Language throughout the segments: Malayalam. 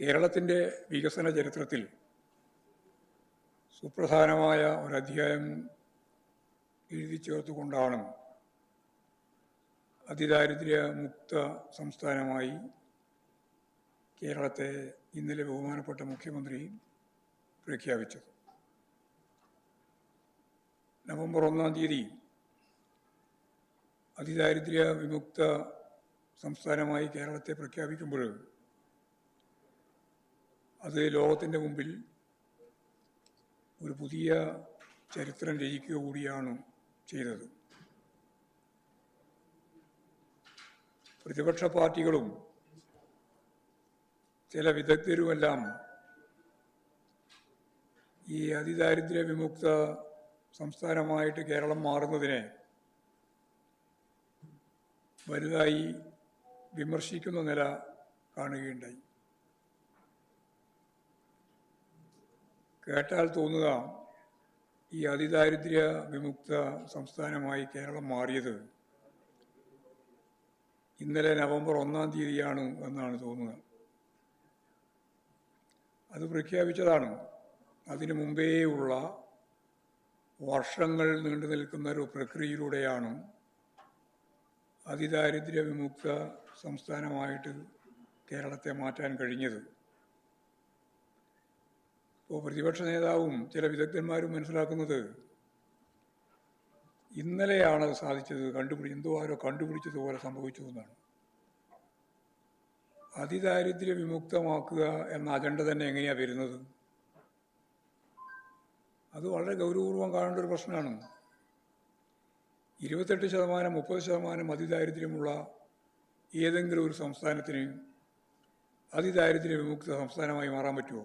കേരളത്തിന്റെ വികസന ചരിത്രത്തിൽ സുപ്രധാനമായ ഒരധ്യായം എഴുതി ചേർത്തുകൊണ്ടാണ് അതിദാരിദ്ര്യ മുക്ത സംസ്ഥാനമായി കേരളത്തെ ഇന്നലെ ബഹുമാനപ്പെട്ട മുഖ്യമന്ത്രി പ്രഖ്യാപിച്ചത്. നവംബർ ഒന്നാം തീയതി അതിദാരിദ്ര്യ വിമുക്ത സംസ്ഥാനമായി കേരളത്തെ പ്രഖ്യാപിക്കുമ്പോൾ അത് ലോകത്തിന്റെ മുമ്പിൽ ഒരു പുതിയ ചരിത്രം രചിക്കുക കൂടിയാണ് ചെയ്തത്. പ്രതിപക്ഷ പാർട്ടികളും ചില വിദഗ്ധരുമെല്ലാം ഈ അതിദാരിദ്ര്യ വിമുക്ത സംസ്ഥാനമായിട്ട് കേരളം മാറുന്നതിനെ വലുതായി വിമർശിക്കുന്ന നില കാണുകയുണ്ടായി. കേട്ടാൽ തോന്നുക ഈ അതിദാരിദ്ര്യ വിമുക്ത സംസ്ഥാനമായി കേരളം മാറിയത്. ഇന്നലെ നവംബർ ഒന്നാം തീയതിയാണ് എന്നാണ് തോന്നുന്നത് അത് പ്രഖ്യാപിച്ചതാണ്. അതിനു മുമ്പേ ഉള്ള വർഷങ്ങൾ നീണ്ടു നിൽക്കുന്ന ഒരു പ്രക്രിയയിലൂടെയാണ് അതിദാരിദ്ര്യ വിമുക്ത സംസ്ഥാനമായിട്ട് കേരളത്തെ മാറ്റാൻ കഴിഞ്ഞത്. ഇപ്പോൾ പ്രതിപക്ഷ നേതാവും ചില വിദഗ്ധന്മാരും മനസ്സിലാക്കുന്നത് ഇന്നലെയാണ് അത് സാധിച്ചത്. കണ്ടുപിടി എന്തോ ആരോ കണ്ടുപിടിച്ചതുപോലെ സംഭവിച്ചു എന്നാണ്. അതിദാരിദ്ര്യ വിമുക്തമാക്കുക എന്ന അജണ്ട തന്നെ എങ്ങനെയാണ് വരുന്നത്? അത് വളരെ ഗൗരവപൂർവം കാണേണ്ട ഒരു പ്രശ്നമാണ്. ഇരുപത്തെട്ട് ശതമാനം മുപ്പത് ശതമാനം അതിദാരിദ്ര്യമുള്ള ഏതെങ്കിലും ഒരു സംസ്ഥാനത്തിന് അതിദാരിദ്ര്യ വിമുക്ത സംസ്ഥാനമായി മാറാൻ പറ്റുമോ?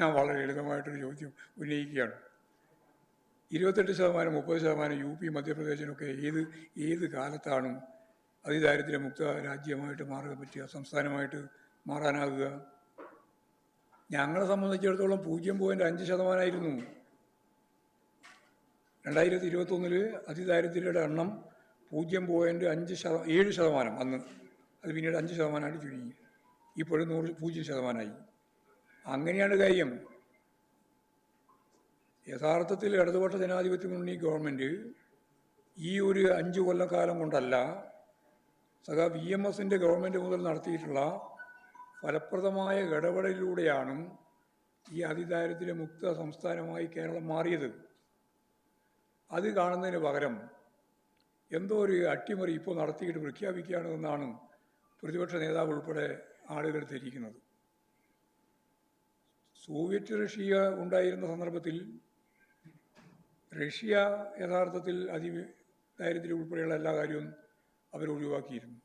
ഞാൻ വളരെ ലളിതമായിട്ടൊരു ചോദ്യം ഉന്നയിക്കുകയാണ്. ഇരുപത്തെട്ട് ശതമാനം മുപ്പത് ശതമാനം യു പി മധ്യപ്രദേശിനൊക്കെ ഏത് ഏത് കാലത്താണ് അതിദാരിദ്ര്യ അതിദാരിദ്ര്യമുക്ത രാജ്യമായിട്ട് മാറുക പറ്റുക സംസ്ഥാനമായിട്ട് മാറാനാകുക? ഞങ്ങളെ സംബന്ധിച്ചിടത്തോളം പൂജ്യം പോയിന്റ് അഞ്ച് ശതമാനമായിരുന്നു രണ്ടായിരത്തി ഇരുപത്തൊന്നിൽ അതിദാരിദ്ര്യയുടെ എണ്ണം പൂജ്യം പോയിന്റ് അഞ്ച് ശത ഏഴ് ശതമാനം അന്ന്. അത് പിന്നീട് അഞ്ച് ശതമാനമായിട്ട് ചുരുങ്ങി. ഇപ്പോഴും നൂറ് പൂജ്യം ശതമാനമായി. അങ്ങനെയാണ് കാര്യം. യഥാർത്ഥത്തിൽ ഇടതുപക്ഷ ജനാധിപത്യ മുന്നണി ഗവൺമെന്റ് ഈ ഒരു അഞ്ച് കൊല്ലക്കാലം കൊണ്ടല്ല സഖാ വി എം എസിന്റെ ഗവൺമെന്റ് മുതൽ നടത്തിയിട്ടുള്ള ഫലപ്രദമായ ഇടപെടലിലൂടെയാണ് ഈ അതിദാരിദ്ര്യ മുക്ത സംസ്ഥാനമായി കേരളം മാറിയത്. അത് കാണുന്നതിന് പകരം എന്തോ ഒരു അട്ടിമറി ഇപ്പോൾ നടത്തിയിട്ട് പ്രഖ്യാപിക്കുകയാണ് എന്നാണ് പ്രതിപക്ഷ നേതാവ് ഉൾപ്പെടെ ആളുകൾ ധരിക്കുന്നത്. സോവിയറ്റ് റഷ്യ ഉണ്ടായിരുന്ന സന്ദർഭത്തിൽ റഷ്യ യഥാർത്ഥത്തിൽ അതി ദാരിദ്ര്യം ഉൾപ്പെടെയുള്ള എല്ലാ കാര്യവും അവർ ഒഴിവാക്കിയിരുന്നു.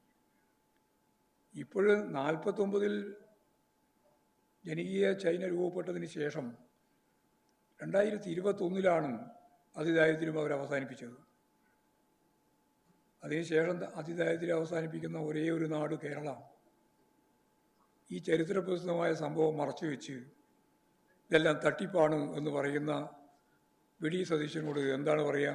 ഇപ്പോൾ നാൽപ്പത്തൊമ്പതിൽ ജനകീയ ചൈന രൂപപ്പെട്ടതിന് ശേഷം രണ്ടായിരത്തി ഇരുപത്തൊന്നിലാണ് അതിദാരിദ്ര്യം അവർ അവസാനിപ്പിച്ചത്. അതിനുശേഷം അതിദാരിദ്ര്യം അവസാനിപ്പിക്കുന്ന ഒരേ ഒരു നാട് കേരള. ഈ ചരിത്രപ്രസിദ്ധമായ സംഭവം മറച്ചു വെച്ച് ഇതെല്ലാം തട്ടിപ്പാണ് എന്ന് പറയുന്ന വി ഡി സതീശനോട് എന്താണ് പറയുക